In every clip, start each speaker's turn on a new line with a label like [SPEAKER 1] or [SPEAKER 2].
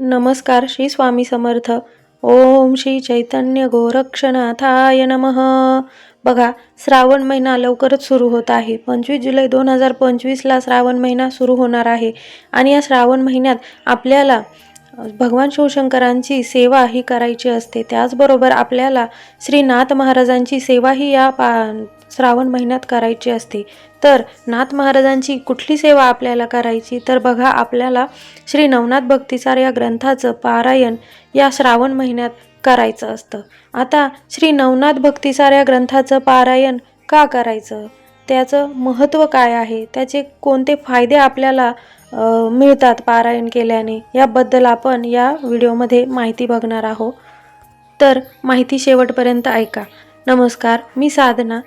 [SPEAKER 1] नमस्कार श्री स्वामी समर्थ. ओम श्री चैतन्य गोरक्षनाथाय नमः. बघा श्रावण महिना लवकरच सुरू होत आहे. पंचवीस जुलै दोन हजार पंचवीसला श्रावण महिना सुरू होणार आहे. आणि या श्रावण महिन्यात आपल्याला भगवान शिवशंकरांची सेवा ही करायची असते. त्याचबरोबर आपल्याला श्रीनाथ महाराजांची सेवाही या पा श्रावण महिन्यात करायची असते. तर नाथ महाराजांची कुठली सेवा आपल्याला करायची? तर बघा आपल्याला श्री नवनाथ भक्तिसार या ग्रंथाचं पारायण या श्रावण महिन्यात करायचं असतं. आता श्री नवनाथ भक्तिसार या ग्रंथाचं पारायण का करायचं? त्याचं महत्त्व काय आहे? त्याचे कोणते फायदे आपल्याला मिळतात पारायण केल्याने? याबद्दल आपण या व्हिडिओमध्ये माहिती बघणार आहोत. तर माहिती शेवटपर्यंत ऐका. नमस्कार मी साधना.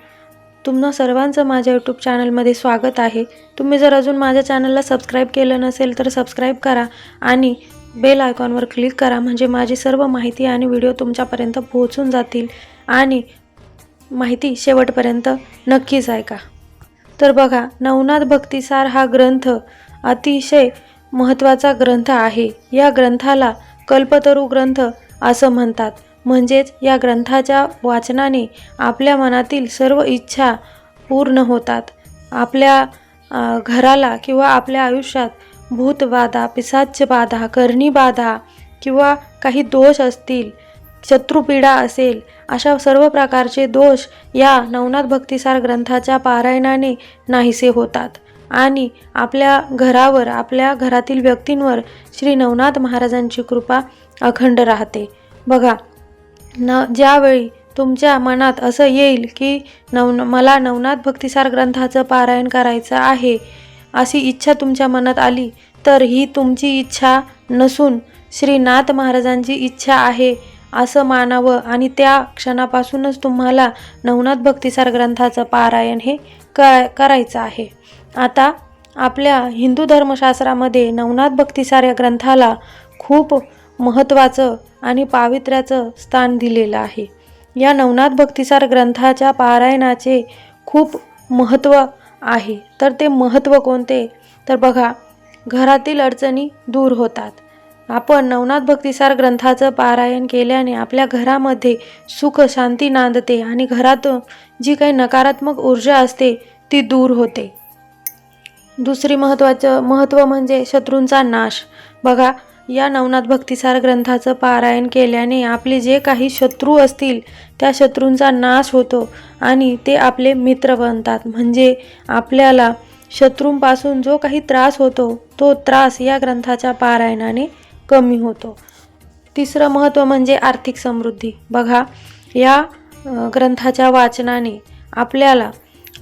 [SPEAKER 1] तुम्हा सर्वांचं माझ्या यूट्यूब चॅनलमध्ये स्वागत आहे. तुम्ही जर अजून माझ्या चॅनलला सबस्क्राईब केलं नसेल तर सबस्क्राईब करा आणि बेल आयकॉनवर क्लिक करा. म्हणजे माझी सर्व माहिती आणि व्हिडिओ तुमच्यापर्यंत पोहोचून जातील आणि माहिती शेवटपर्यंत नक्कीच ऐका. तर बघा नवनाथ भक्तिसार हा ग्रंथ अतिशय महत्त्वाचा ग्रंथ आहे. या ग्रंथाला कल्पतरू ग्रंथ असं म्हणतात. म्हणजेच या ग्रंथाच्या वाचनाने आपल्या मनातील सर्व इच्छा पूर्ण होतात. आपल्या घराला किंवा आपल्या आयुष्यात भूतबाधा पिसाच्यबाधा करणीबाधा किंवा काही दोष असतील शत्रुपीडा असेल अशा सर्व प्रकारचे दोष या नवनाथ भक्तिसार ग्रंथाच्या पारायणाने नाहीसे होतात. आणि आपल्या घरावर आपल्या घरातील व्यक्तींवर श्री नवनाथ महाराजांची कृपा अखंड राहते. बघा न ज्यावेळी तुमच्या मनात असं येईल की नव मला नवनाथ भक्तिसार ग्रंथाचं पारायण करायचं आहे अशी इच्छा तुमच्या मनात आली तर ही तुमची इच्छा नसून श्रीनाथ महाराजांची इच्छा आहे असं मानावं आणि त्या क्षणापासूनच तुम्हाला नवनाथ भक्तिसार ग्रंथाचं पारायण हे क करायचं आहे. आता आपल्या हिंदू धर्मशास्त्रामध्ये नवनाथ भक्तिसार या ग्रंथाला खूप महत्त्वाचं आणि पावित्र्याचं स्थान दिलेलं आहे. या नवनाथ भक्तिसार ग्रंथाच्या पारायणाचे खूप महत्त्व आहे. तर ते महत्त्व कोणते? तर बघा घरातील अडचणी दूर होतात. आपण नवनाथ भक्तिसार ग्रंथाचं पारायण केल्याने आपल्या घरामध्ये सुख शांती नांदते आणि घरात जी काही नकारात्मक ऊर्जा असते ती दूर होते. दुसरी महत्त्वाचं महत्त्व म्हणजे शत्रूंचा नाश. बघा या नवनाथ भक्तिसार ग्रंथाचं पारायण केल्याने आपले जे काही शत्रू असतील त्या शत्रूंचा नाश होतो आणि ते आपले मित्र बनतात. म्हणजे आपल्याला शत्रूंपासून जो काही त्रास होतो तो त्रास या ग्रंथाच्या पारायणाने कमी होतो. तिसरं महत्त्व म्हणजे आर्थिक समृद्धी. बघा या ग्रंथाच्या वाचनाने आपल्याला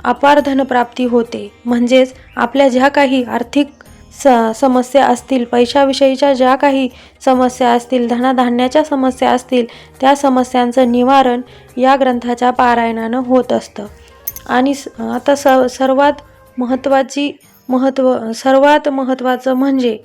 [SPEAKER 1] अपार धनप्राप्ती होते. म्हणजेच आपल्या ज्या काही आर्थिक स समस्या असतील पैशाविषयीच्या ज्या काही समस्या असतील धनाधान्याच्या समस्या असतील त्या समस्यांचं निवारण या ग्रंथाच्या पारायणानं होत असतं. आणि स आता स सर्वात महत्त्वाची महत्त्व सर्वात महत्त्वाचं म्हणजे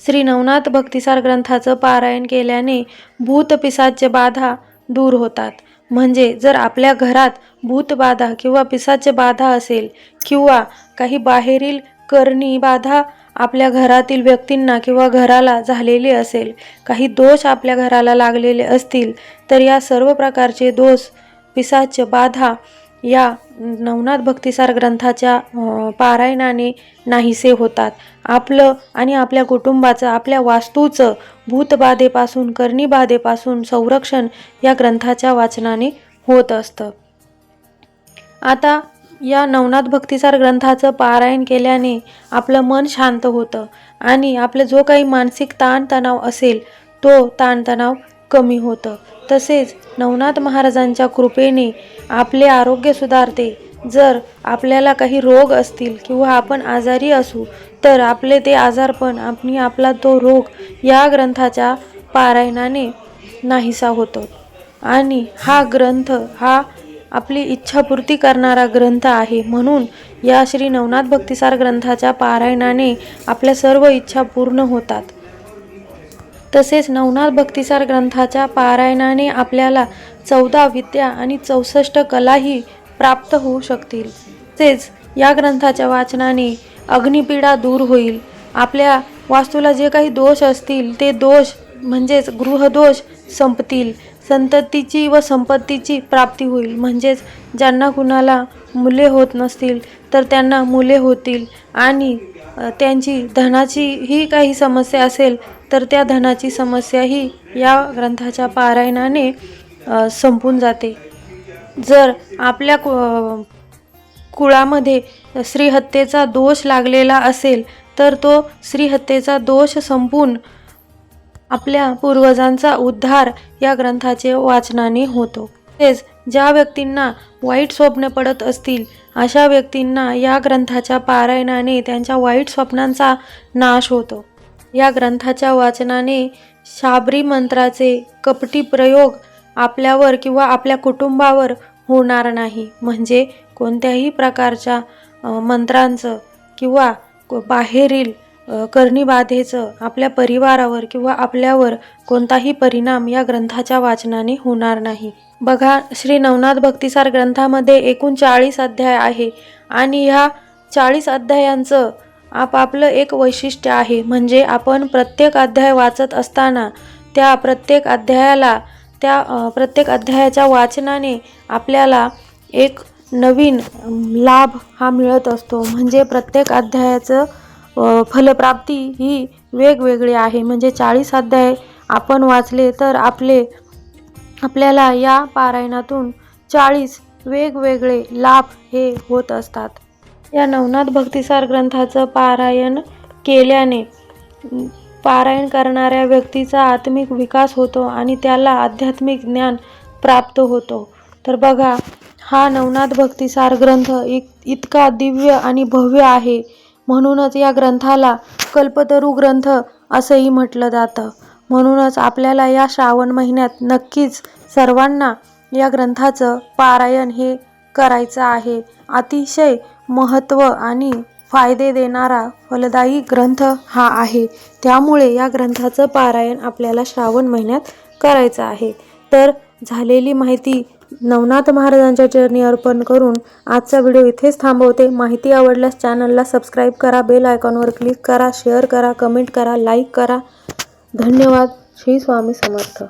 [SPEAKER 1] श्री नवनाथ भक्तिसार ग्रंथाचं पारायण केल्याने भूतपिसाच्य बाधा दूर होतात. म्हणजे जर आपल्या घरात भूतबाधा किंवा पिसाच्य बाधा असेल किंवा काही बाहेरील करणी बाधा आपल्या घरातील व्यक्तींना किंवा घराला झालेली असेल काही दोष आपल्या घराला लागलेले असतील तर या सर्व प्रकारचे दोष पिसाच्य बाधा या नवनाथ भक्तिसार ग्रंथाच्या पारायणाने नाहीसे होतात. आपलं आणि आपल्या कुटुंबाचं आपल्या वास्तूचं भूतबाधेपासून करणीबाधेपासून संरक्षण या ग्रंथाच्या वाचनाने होत असतं. आता या नवनाथ भक्तिसार ग्रंथाचं पारायण केल्याने आपलं मन शांत होतं आणि आपलं जो काही मानसिक ताणतणाव असेल तो ताणतणाव कमी होतं. तसेच नवनाथ महाराजांच्या कृपेने आपले आरोग्य सुधारते. जर आपल्याला काही रोग असतील किंवा आपण आजारी असू तर आपले ते आजारपण आणि आपला तो रोग या ग्रंथाच्या पारायणाने नाहीसा होतो. आणि हा ग्रंथ हा आपली इच्छापूर्ती करणारा ग्रंथ आहे. म्हणून या श्री नवनाथ भक्तिसार ग्रंथाच्या पारायणाने आपल्या सर्व इच्छा पूर्ण होतात. तसेच नवनाथ भक्तिसार ग्रंथाच्या पारायणाने आपल्याला चौदा विद्या आणि चौसष्ट कलाही प्राप्त होऊ शकतील. तसेच या ग्रंथाच्या वाचनाने अग्निपीडा दूर होईल. आपल्या वास्तूला जे काही दोष असतील ते दोष म्हणजेच गृहदोष संपतील. संततीची व संपत्तीची प्राप्ती होईल. म्हणजेच ज्यांना कुणाला मुले होत नसतील तर त्यांना मुले होतील. आणि त्यांची धनाची ही काही समस्या असेल तर त्या धनाची समस्याही या ग्रंथाच्या पारायणाने संपून जाते. जर आपल्या कु कुळामध्ये श्रीहत्येचा दोष लागलेला असेल तर तो श्रीहत्येचा दोष संपून आपल्या पूर्वजांचा उद्धार या ग्रंथाचे वाचनाने होतो. तेच ज्या व्यक्तींना वाईट स्वप्न पडत असतील अशा व्यक्तींना या ग्रंथाच्या पारायणाने त्यांच्या वाईट स्वप्नांचा नाश होतो. या ग्रंथाच्या वाचनाने शाबरी मंत्राचे कपटी प्रयोग आपल्यावर किंवा आपल्या कुटुंबावर होणार नाही. म्हणजे कोणत्याही प्रकारच्या मंत्रांचं किंवा बाहेरील करणीबाधेचं आपल्या परिवारावर किंवा आपल्यावर कोणताही परिणाम या ग्रंथाच्या वाचनाने होणार नाही. बघा श्री नवनाथ भक्तिसार ग्रंथामध्ये एकूण चाळीस अध्याय आहे आणि ह्या चाळीस अध्यायांचं आपापलं एक वैशिष्ट्य आहे. म्हणजे आपण प्रत्येक अध्याय वाचत असताना त्या प्रत्येक अध्यायाला त्या प्रत्येक अध्यायाच्या वाचनाने आपल्याला एक नवीन लाभ हा मिळत असतो. म्हणजे प्रत्येक अध्यायाचं फलप्राप्ती ही वेगवेगळी आहे. म्हणजे चाळीस अध्याय आपण वाचले तर आपले आपल्याला या पारायणातून चाळीस वेगवेगळे लाभ हे होत असतात. या नवनाथ भक्तिसार ग्रंथाचं पारायण केल्याने पारायण करणाऱ्या व्यक्तीचा आत्मिक विकास होतो आणि त्याला आध्यात्मिक ज्ञान प्राप्त होतो. तर बघा हा नवनाथ भक्तिसार ग्रंथ इत इतका दिव्य आणि भव्य आहे. म्हणूनच या ग्रंथाला कल्पतरू ग्रंथ असंही म्हटलं जातं. म्हणूनच आपल्याला या श्रावण महिन्यात नक्कीच सर्वांना या ग्रंथाचं पारायण हे करायचं आहे. अतिशय महत्त्व आणि फायदे देणारा फलदायी ग्रंथ हा आहे. त्यामुळे या ग्रंथाचं पारायण आपल्याला श्रावण महिन्यात करायचं आहे. तर झालेली माहिती नवनाथ महाराजांच्या चरणी अर्पण करून आजचा व्हिडिओ इथेच थांबवते. माहिती आवडल्यास चॅनलला सबस्क्राईब करा बेल आयकॉनवर क्लिक करा शेअर करा कमेंट करा लाईक करा. धन्यवाद. श्री स्वामी समर्थ.